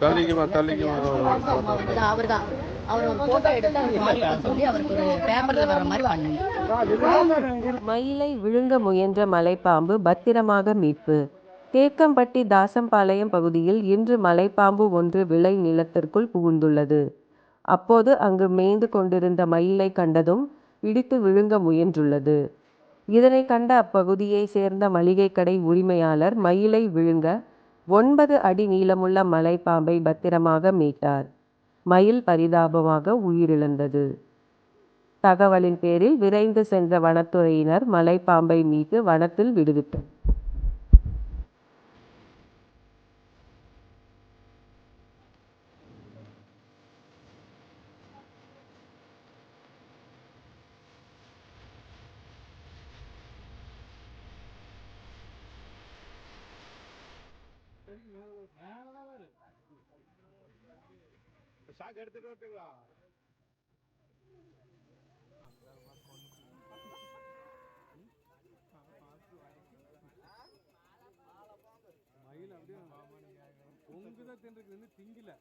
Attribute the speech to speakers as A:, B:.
A: தள்ளிக்குமா தள்ளிக்குமா
B: அவர் தான்
C: மயிலை விழுங்க முயன்ற மலைப்பாம்பு பத்திரமாக மீட்பு. தேக்கம்பட்டி தாசம்பாளையம் பகுதியில் இன்று மலைப்பாம்பு ஒன்று விளை நிலத்திற்குள் புகுந்துள்ளது. அப்போது அங்கு மேய்ந்து கொண்டிருந்த மயிலை கண்டதும் இடித்து விழுங்க முயன்றுள்ளது. இதனை கண்ட அப்பகுதியை சேர்ந்த மளிகை கடை உரிமையாளர் மயிலை விழுங்க ஒன்பது அடி நீளமுள்ள மலைப்பாம்பை பத்திரமாக மீட்டார். மயில் பரிதாபமாக உயிரிழந்தது. தகவலின் பேரில் விரைந்து சென்ற வனத்துறையினர் மலைப்பாம்பை மீட்டு வனத்தில் விடுவித்தனர்.
A: சாக்கு எடுத்துட்டு வரட்டுங்களா?
D: மயில் அப்படியே பொங்குதான் தின்றுக்கு திங்கில.